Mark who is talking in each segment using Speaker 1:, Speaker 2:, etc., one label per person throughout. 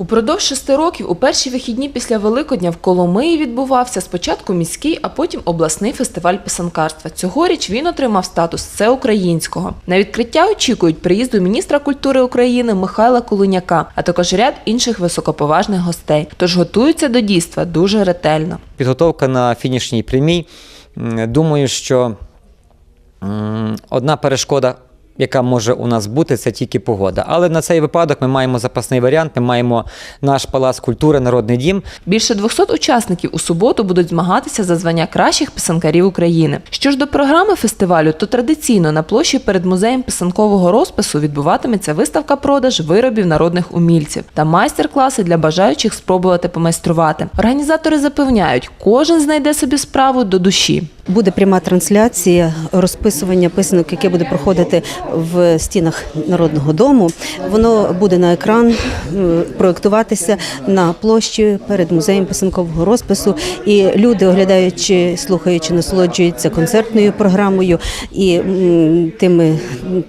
Speaker 1: Упродовж шести років у перші вихідні після Великодня в Коломиї відбувався спочатку міський, а потім обласний фестиваль писанкарства. Цьогоріч він отримав статус всеукраїнського. На відкриття очікують приїзду міністра культури України Михайла Кулуняка, а також ряд інших високоповажних гостей. Тож готуються до дійства дуже ретельно.
Speaker 2: Підготовка на фінішній прямій. Думаю, що одна перешкода, яка може у нас бути, це тільки погода. Але на цей випадок ми маємо запасний варіант. Ми маємо наш палац культури, народний дім.
Speaker 1: Більше 200 учасників у суботу будуть змагатися за звання кращих писанкарів України. Що ж до програми фестивалю, то традиційно на площі перед музеєм писанкового розпису відбуватиметься виставка продаж виробів народних умільців та майстер-класи для бажаючих спробувати помайструвати. Організатори запевняють, кожен знайде собі справу до душі.
Speaker 3: Буде пряма трансляція розписування писанок, яке буде проходити в стінах народного дому. Воно буде на екран проєктуватися на площі перед музеєм писанкового розпису. І люди, оглядаючи, слухаючи, насолоджуються концертною програмою і тими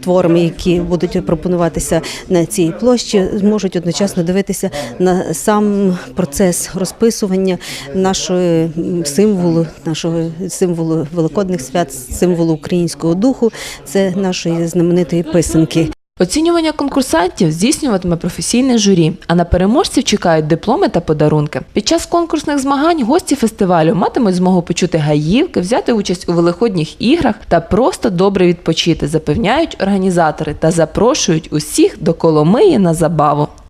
Speaker 3: творами, які будуть пропонуватися на цій площі, зможуть одночасно дивитися на сам процес розписування нашого символу, нашого символу великодних свят, символу українського духу. Це нашої знаменитої писанки.
Speaker 1: Оцінювання конкурсантів здійснюватиме професійне журі, а на переможців чекають дипломи та подарунки. Під час конкурсних змагань гості фестивалю матимуть змогу почути гаївки, взяти участь у великодніх іграх та просто добре відпочити, запевняють організатори та запрошують усіх до Коломиї на забаву.